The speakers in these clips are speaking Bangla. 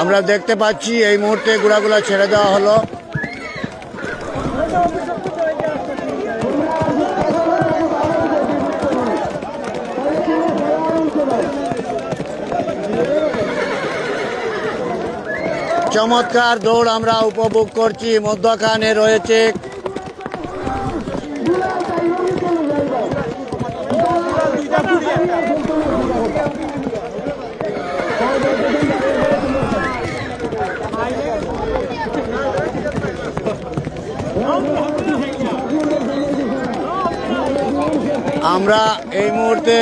আমরা দেখতে পাচ্ছি এই মুহূর্তে গুড়াগুলা ছেড়ে দেওয়া হলো। চমৎকার দৌড় আমরা উপভোগ করছি। মধ্যখানে রয়েছে আমরা এই মুহূর্তে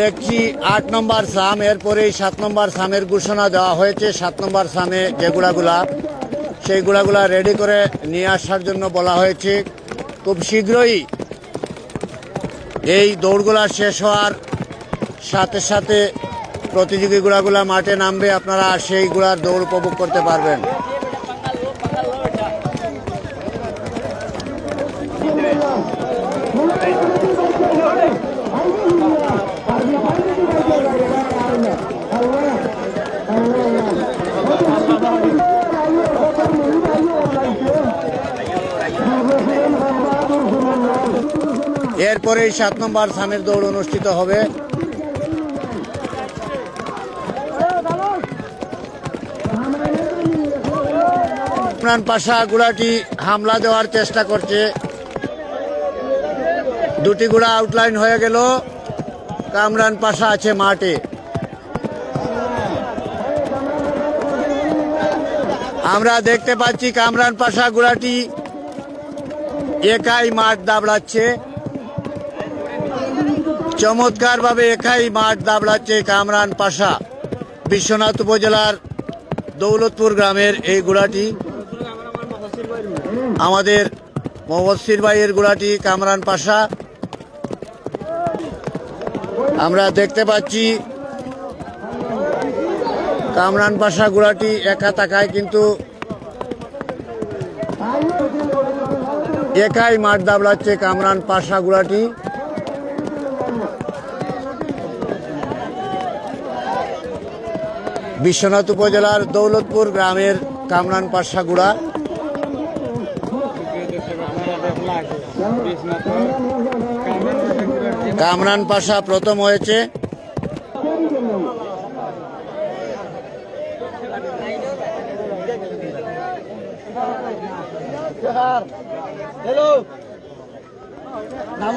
দেখছি আট নম্বর সাম এরপরেই সাত নম্বর সামের ঘোষণা দেওয়া হয়েছে। সাত নম্বর সামে যে গুড়াগুলা সেই গুড়াগুলা রেডি করে নিয়ে আসার জন্য বলা হয়েছে। খুব শীঘ্রই এই দৌড়গুলা শেষ হওয়ার সাথে সাথে প্রতিযোগী গুড়াগুলা মাঠে নামবে। আপনারা সেই গুড়ার দৌড় উপভোগ করতে পারবেন। এরপরেই সাত নম্বর সামের দৌড় অনুষ্ঠিত হবে। ইমরান পাশা গুড়াটি হামলা দেওয়ার চেষ্টা করছে। দুটি গুড়া আউটলাইন হয়ে গেল। কামরান পাশা আছে মাঠে। আমরা দেখতে পাচ্ছি কামরান পাশা গুড়াটি একাই মাঠ দাবড়াচ্ছে। চমৎকার ভাবে একাই মাঠ দাবড়াচ্ছে কামরান পাশা। বিশ্বনাথ উপজেলার দৌলতপুর গ্রামের এই গুড়াটি। আমাদের মোহাম্মদ ভাইয়ের গুড়াটি কামরান পাশা। আমরা দেখতে পাচ্ছি কামরান পাশা গুড়াটি একা তাকায় কিন্তু একাই মাঠ দাবড়াচ্ছে কামরান পাশা গুড়াটি। বিশ্বনাথ উপজেলার দৌলতপুর গ্রামের কামরান পাশাগুড়া কামরান পাশা প্রথম হয়েছে। নাম